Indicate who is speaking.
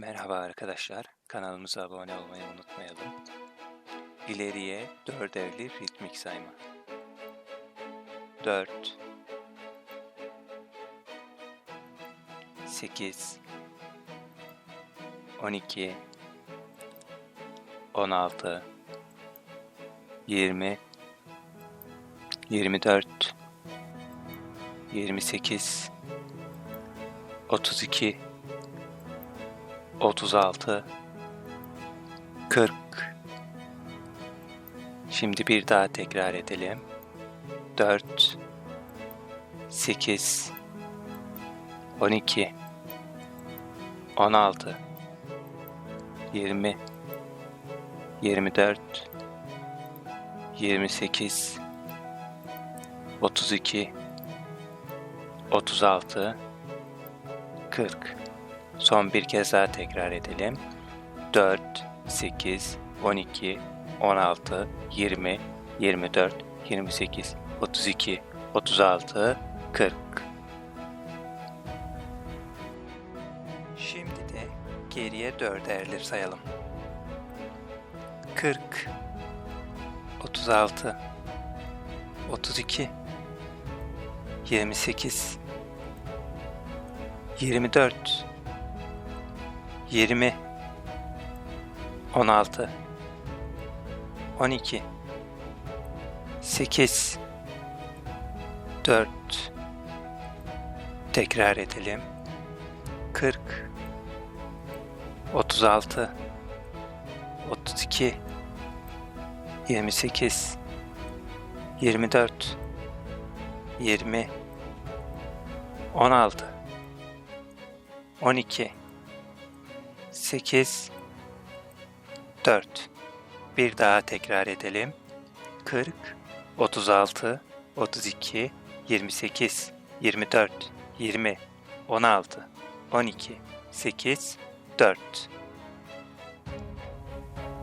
Speaker 1: Merhaba arkadaşlar, kanalımıza abone olmayı unutmayalım. İleriye dörderli ritmik sayma. 4 8 12 16 20 24 28 32 36 40 Şimdi bir daha tekrar edelim. 4 8 12 16 20 24 28 32 36 40 Son bir kez daha tekrar edelim. 4, 8, 12, 16, 20, 24, 28, 32, 36, 40. Şimdi de geriye dörderli sayalım. 40, 36, 32, 28, 24, 20 16 12 8 4 Tekrar edelim. 40 36 32 28 24 20 16 12 8 4 Bir daha tekrar edelim. 40 36 32 28 24 20 16 12 8 4